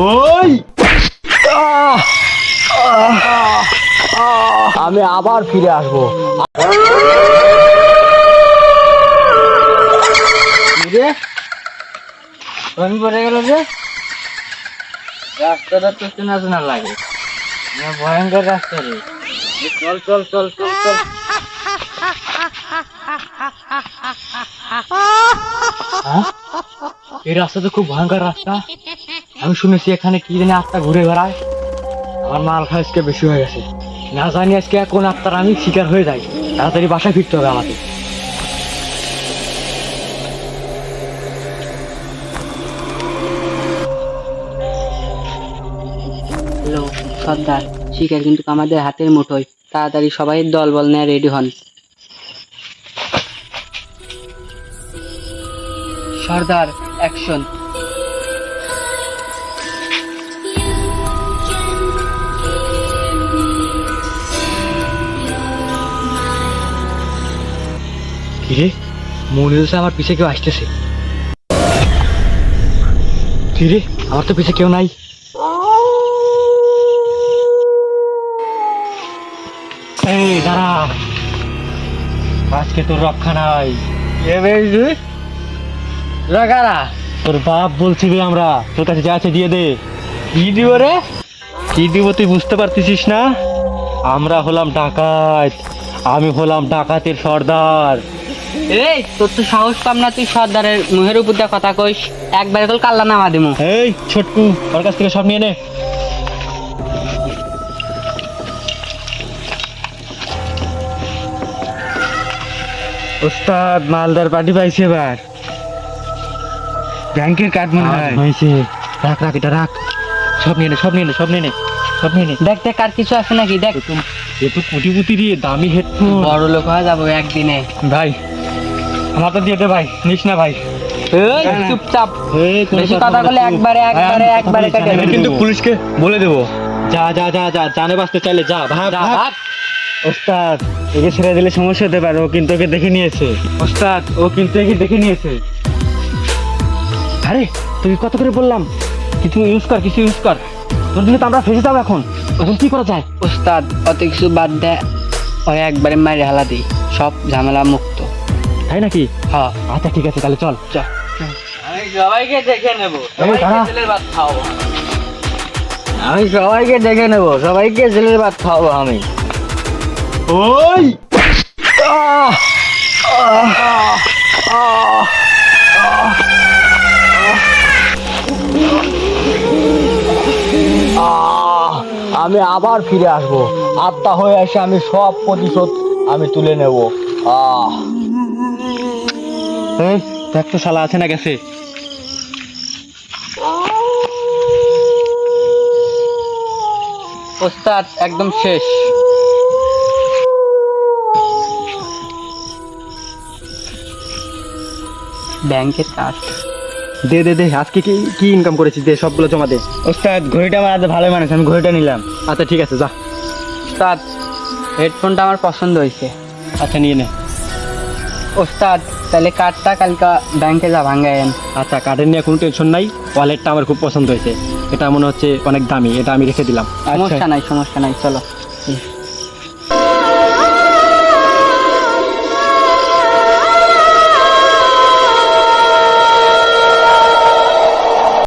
ওই! আমি আবার ফিরে আসব। কোন পড়ে গেল যে? রাস্তাটা তো চেনা চেনা লাগে। ভয়ঙ্কর রাস্তা রে। চল চল চল চল চল। হ্যাঁ? এই রাস্তা তো খুব ভয়ঙ্কর রাস্তা। আমি শুনেছি এখানে কি জানি আত্মা ঘুরে বেড়ায়। আমার মাল খাওয়া আজকে বেশি হয়ে গেছে। না জানি আজকে কোন আত্মার আমি শিকার হয়ে যাই। তাড়াতাড়ি বাসায় ফিরতে হবে আমাকে। হ্যালো, সর্দার। শিকার কিন্তু আমাদের হাতের মুঠোয়। তাড়াতাড়ি সবাই দল বল নেয় রেডি হন। সর্দার, অ্যাকশন। কিরে? মনে হচ্ছে আমার পিছে কেউ আসতেছে। কিরে? আমার তো পিছে কেউ নাই। এই, দাঁড়া। আজকে তোর রক্ষা নাই। রাখারা তোর বাপ বলছি রে আমরা। তোর কাছে যা আছে দিয়ে দে। কি দিব রে? কি দিব তুই বুঝতে পারতেছিস না? আমরা হলাম ডাকাত। আমি হলাম ডাকাতের সর্দার। এই তোর তো সাহস পাম না তুই সর্দারের মুহের উপর দিয়ে কথা কইস। একবারে তোর কাল্লা নামা দিমু। এই ছোটকু ওর কাছ থেকে সব নিয়ে নে। ওস্তাদ মালদার পার্টি পাইছে এবার। ব্যাংকের কার্ড মনে হয়। হয়েছে। রাখ রাখ এটা রাখ। সব নিয়ে নে সব নিয়ে নে সব নিয়ে নে সব নিয়ে নে। দেখ দেখ আর কিছু আছে নাকি দেখ। এ তো কোটি কোটি দিয়ে দামি হেডফোন বড় লোক হয়ে যাব একদিনে। ভাই তো দিয়ে দে ভাই নিস না ভাই। এই চুপচাপ। বেশি কথা বলে একবারে একবারে একবারে কেটে আমি কিন্তু পুলিশকে বলে দেবো। যা যা যা যা জানে বাঁচতে চাইলে যা ভাগ ভাগ। ওস্তাদ একে ছেড়ে দিলে সমস্যা হতে পারে ও কিন্তু ওকে দেখে নিয়েছে। ওস্তাদ ও কিন্তু একে দেখে নিয়েছে। আরে তুই কত করে বললাম? কিছু ইউজ কর কিছু ইউজ কর। তোর জন্য তো আমরা ফেসে যাব এখন। এখন কি করা যায়? ওস্তাদ অত কিছু বাদ দে। ওই একবারে মারি হালা দিই। সব ঝামেলা মুক্ত। তাই নাকি হ্যাঁ আচ্ছা ঠিক আছে তাহলে চল চল আমি সবাইকে দেখে নেব সবাইকে দাঁড়া। ছেলের ভাত খাওয়াবো আমি সবাইকে দেখে নেব সবাইকে ছেলের ভাত খাওয়াবো আমি ওই আহ! আহ! আহ! আহ! আমি আবার ফিরে আসব আত্মা হয়ে এসে আমি সব প্রতিশোধ আমি তুলে নেব আহ এই, দেখ তো শালা আছে না গেছে। ওস্তাদ একদম শেষ। ব্যাংকের কাজ। দে দে দে আজকে কি কি ইনকাম করেছিস? দে সবগুলো জমা দে। ওস্তাদ ঘড়িটা আমার আজ ভালো মানুষ আমি ঘড়িটা নিলাম। আচ্ছা ঠিক আছে যা। ওস্তাদ হেডফোনটা আমার পছন্দ হয়েছে। আচ্ছা নিয়ে নে। ওস্তাদ তাহলে কার্ডটা কালকা ব্যাংকে যা ভাঙ্গায়েন আচ্ছা কার্ডের নিয়ে কোনো টেনশন নাই। ওয়ালেটটা আমার খুব পছন্দ হয়েছে। এটা মনে হচ্ছে অনেক দামি এটা আমি রেখে দিলাম। সমস্যা নাই সমস্যা নাই চলো।